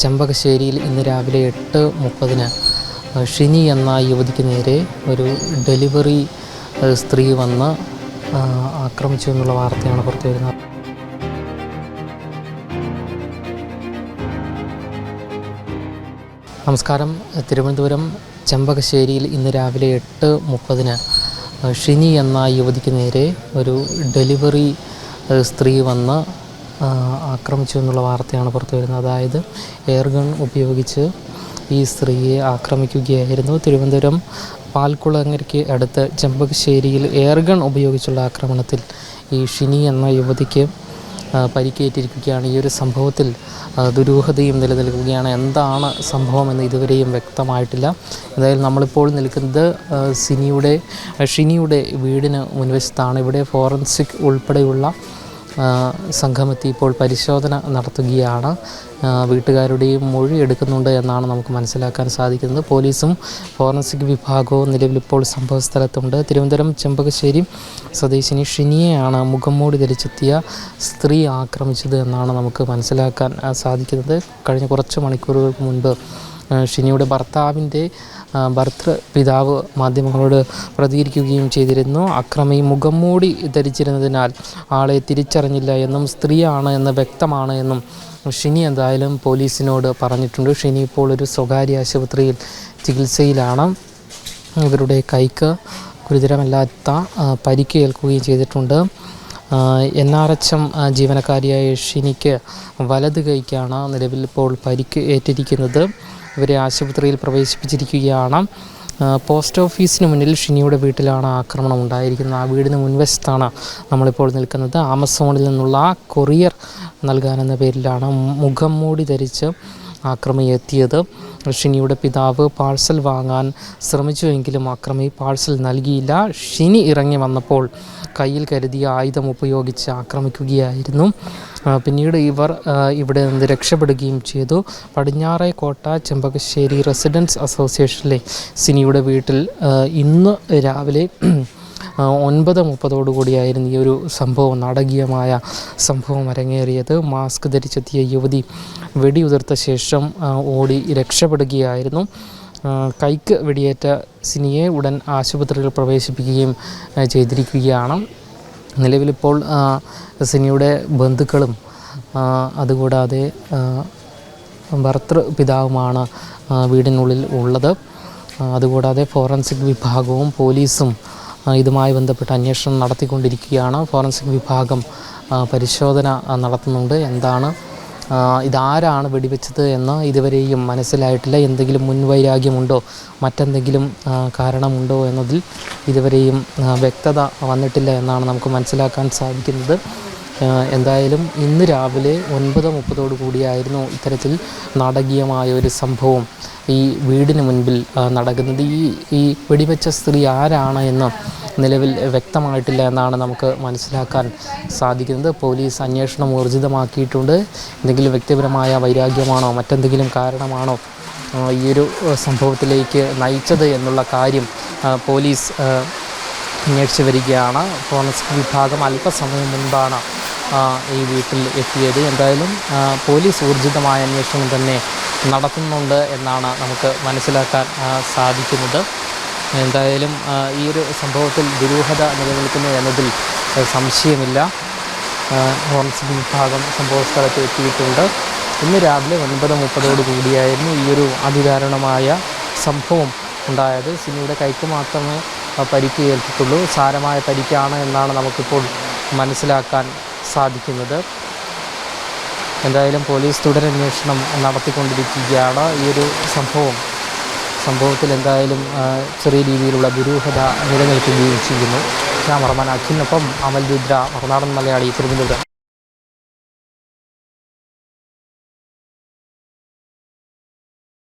ചെമ്പകശ്ശേരിയിൽ ഇന്ന് രാവിലെ എട്ട് മുപ്പതിന് ഷിനി എന്ന യുവതിക്ക് നേരെ ഒരു ഡെലിവറി സ്ത്രീ വന്ന് ആക്രമിച്ചു എന്നുള്ള വാർത്തയാണ് പുറത്തു വരുന്നത് നമസ്കാരം. തിരുവനന്തപുരം ചെമ്പകശ്ശേരിയിൽ ഇന്ന് രാവിലെ എട്ട് മുപ്പതിന് ഷിനി എന്ന യുവതിക്ക് നേരെ ഒരു ഡെലിവറി സ്ത്രീ വന്ന് ആക്രമിച്ചു എന്നുള്ള വാർത്തയാണ് പുറത്തു വരുന്നത്. അതായത് എയർഗൺ ഉപയോഗിച്ച് ഈ സ്ത്രീയെ ആക്രമിക്കുകയായിരുന്നു. തിരുവനന്തപുരം പാൽക്കുളങ്ങരയ്ക്ക് അടുത്ത് ചെമ്പകശ്ശേരിയിൽ എയർഗൺ ഉപയോഗിച്ചുള്ള ആക്രമണത്തിൽ ഈ ഷിനി എന്ന യുവതിക്ക് പരിക്കേറ്റിരിക്കുകയാണ്. ഈ ഒരു സംഭവത്തിൽ ദുരൂഹതയും നിലനിൽക്കുകയാണ്. എന്താണ് സംഭവമെന്ന് ഇതുവരെയും വ്യക്തമായിട്ടില്ല. എന്തായാലും നമ്മളിപ്പോൾ നിൽക്കുന്നത് സിനിയുടെ ഷിനിയുടെ വീടിന് മുൻവശത്താണ്. ഇവിടെ ഫോറൻസിക് ഉൾപ്പെടെയുള്ള സംഘമെത്തി ഇപ്പോൾ പരിശോധന നടത്തുകയാണ്. വീട്ടുകാരുടെയും മൊഴി എടുക്കുന്നുണ്ട് എന്നാണ് നമുക്ക് മനസ്സിലാക്കാൻ സാധിക്കുന്നത്. പോലീസും ഫോറൻസിക് വിഭാഗവും നിലവിലിപ്പോൾ സംഭവസ്ഥലത്തുണ്ട്. തിരുവനന്തപുരം ചെമ്പകശ്ശേരി സ്വദേശിനി ഷിനിയെയാണ് മുഖംമൂടി ധരിച്ചെത്തിയ സ്ത്രീ ആക്രമിച്ചത് എന്നാണ് നമുക്ക് മനസ്സിലാക്കാൻ സാധിക്കുന്നത്. കഴിഞ്ഞ കുറച്ച് മണിക്കൂറുകൾക്ക് മുൻപ് ഷിനിയുടെ ഭർത്താവിന്റെ ഭർത്തൃ പിതാവ് മാധ്യമങ്ങളോട് പ്രതികരിക്കുകയും ചെയ്തിരുന്നു. അക്രമി മുഖം മൂടി ധരിച്ചിരുന്നതിനാൽ ആളെ തിരിച്ചറിഞ്ഞില്ല എന്നും സ്ത്രീയാണ് എന്ന് വ്യക്തമാണ് എന്നും ഷിനി എന്തായാലും പോലീസിനോട് പറഞ്ഞിട്ടുണ്ട്. ഷിനി ഇപ്പോൾ ഒരു സ്വകാര്യ ആശുപത്രിയിൽ ചികിത്സയിലാണ്. ഇവരുടെ കൈക്ക് ഗുരുതരമല്ലാത്ത പരിക്ക് ഏൽക്കുകയും ചെയ്തിട്ടുണ്ട്. എൻ ആർ എച്ച് എം ജീവനക്കാരിയായ ഷിനിക്ക് വലത് കൈക്കാണ് നിലവിൽ ഇപ്പോൾ പരിക്ക് ഏറ്റിരിക്കുന്നത്. ഇവരെ ആശുപത്രിയിൽ പ്രവേശിപ്പിച്ചിരിക്കുകയാണ്. പോസ്റ്റ് ഓഫീസിന് മുന്നിൽ ഷിനിയുടെ വീട്ടിലാണ് ആക്രമണം ഉണ്ടായിരിക്കുന്നത്. ആ വീടിന് മുൻവശത്താണ് നമ്മളിപ്പോൾ നിൽക്കുന്നത്. ആമസോണിൽ നിന്നുള്ള കൊറിയർ നൽകാനെന്ന പേരിലാണ് മുഖം മൂടി ധരിച്ച് ആക്രമി എത്തിയത് ഷിനിയുടെ പിതാവ് പാഴ്സൽ വാങ്ങാൻ ശ്രമിച്ചുവെങ്കിലും ആക്രമി പാഴ്സൽ നൽകിയില്ല. ഷിനി ഇറങ്ങി വന്നപ്പോൾ കയ്യിൽ കരുതിയ ആയുധം ഉപയോഗിച്ച് ആക്രമിക്കുകയായിരുന്നു. പിന്നീട് ഇവർ ഇവിടെ നിന്ന് രക്ഷപ്പെടുകയും ചെയ്തു. പടിഞ്ഞാറേ കോട്ട ചെമ്പകശ്ശേരി റെസിഡൻസ് അസോസിയേഷനിലെ സിനിയുടെ വീട്ടിൽ ഇന്ന് രാവിലെ ഒൻപത് മുപ്പതോടുകൂടിയായിരുന്നു ഈ ഒരു സംഭവം നാടകീയമായ സംഭവം അരങ്ങേറിയത്. മാസ്ക് ധരിച്ചെത്തിയ യുവതി വെടിയുതിർത്ത ശേഷം ഓടി രക്ഷപ്പെടുകയായിരുന്നു. കൈക്ക് വെടിയേറ്റ സിനിയെ ഉടൻ ആശുപത്രിയിൽ പ്രവേശിപ്പിക്കുകയും ചെയ്തിരിക്കുകയാണ്. നിലവിലിപ്പോൾ സിനിയുടെ ബന്ധുക്കളും അതുകൂടാതെ ഭർത്തൃ പിതാവുമാണ് വീടിനുള്ളിൽ ഉള്ളത്. അതുകൂടാതെ ഫോറൻസിക് വിഭാഗവും പോലീസും ഇതുമായി ബന്ധപ്പെട്ട് അന്വേഷണം നടത്തിക്കൊണ്ടിരിക്കുകയാണ്. ഫോറൻസിക് വിഭാഗം പരിശോധന നടത്തുന്നുണ്ട്. എന്താണ് ഇതാരാണ് വെടിവെച്ചത് എന്ന് ഇതുവരെയും മനസ്സിലായിട്ടില്ല. എന്തെങ്കിലും മുൻവൈരാഗ്യമുണ്ടോ? മറ്റെന്തെങ്കിലും കാരണമുണ്ടോ എന്നതിൽ ഇതുവരെയും വ്യക്തത വന്നിട്ടില്ല എന്നാണ് നമുക്ക് മനസ്സിലാക്കാൻ സാധിക്കുന്നത്. എന്തായാലും ഇന്ന് രാവിലെ ഒൻപത് മുപ്പതോടു കൂടിയായിരുന്നു ഇത്തരത്തിൽ നാടകീയമായ ഒരു സംഭവം ഈ വീടിന് മുൻപിൽ നടക്കുന്നത്. ഈ ഈ വെടിവെച്ച സ്ത്രീ ആരാണ് എന്ന് നിലവിൽ വ്യക്തമായിട്ടില്ല എന്നാണ് നമുക്ക് മനസ്സിലാക്കാൻ സാധിക്കുന്നത്. പോലീസ് അന്വേഷണം ഊർജിതമാക്കിയിട്ടുണ്ട്. എന്തെങ്കിലും വ്യക്തിപരമായ വൈരാഗ്യമാണോ മറ്റെന്തെങ്കിലും കാരണമാണോ ഈ ഒരു സംഭവത്തിലേക്ക് നയിച്ചത് എന്നുള്ള കാര്യം പോലീസ് അന്വേഷിച്ചു വരികയാണ്. ഫോറൻസിക് വിഭാഗം അല്പസമയം മുൻപാണ് ഈ വീട്ടിൽ എത്തിയത്. എന്തായാലും പോലീസ് ഊർജിതമായ അന്വേഷണം തന്നെ നടത്തുന്നുണ്ട് എന്നാണ് നമുക്ക് മനസ്സിലാക്കാൻ സാധിക്കുന്നത്. എന്തായാലും ഈ ഒരു സംഭവത്തിൽ ദുരൂഹത നിലനിൽക്കുന്നു എന്നതിൽ സംശയമില്ല. ഫോറൻസിക് വിഭാഗം സംഭവസ്ഥലത്ത് എത്തിയിട്ടുണ്ട്. ഇന്ന് രാവിലെ ഒൻപത് മുപ്പതോട് കൂടിയായിരുന്നു ഈ ഒരു അതിദാരുണമായ സംഭവം ഉണ്ടായത്. സിനിയുടെ കൈക്ക് മാത്രമേ പരിക്ക് ഏൽപ്പിട്ടുള്ളൂ സാരമായ പരിക്കാണ് എന്നാണ് നമുക്കിപ്പോൾ മനസ്സിലാക്കാൻ സാധിക്കുന്നത്. എന്തായാലും പോലീസ് തുടരന്വേഷണം നടത്തിക്കൊണ്ടിരിക്കുകയാണ് ഈ ഒരു സംഭവം. സംഭവത്തിൽ എന്തായാലും ചെറിയ രീതിയിലുള്ള ദുരൂഹത നിലനിൽക്കുകയും ചെയ്യുന്നു. ക്യാമറമാൻ അഖിലിനൊപ്പം അമൽ രുദ്ര മറുനാടൻ മലയാളി തിരുവനന്തപുരം.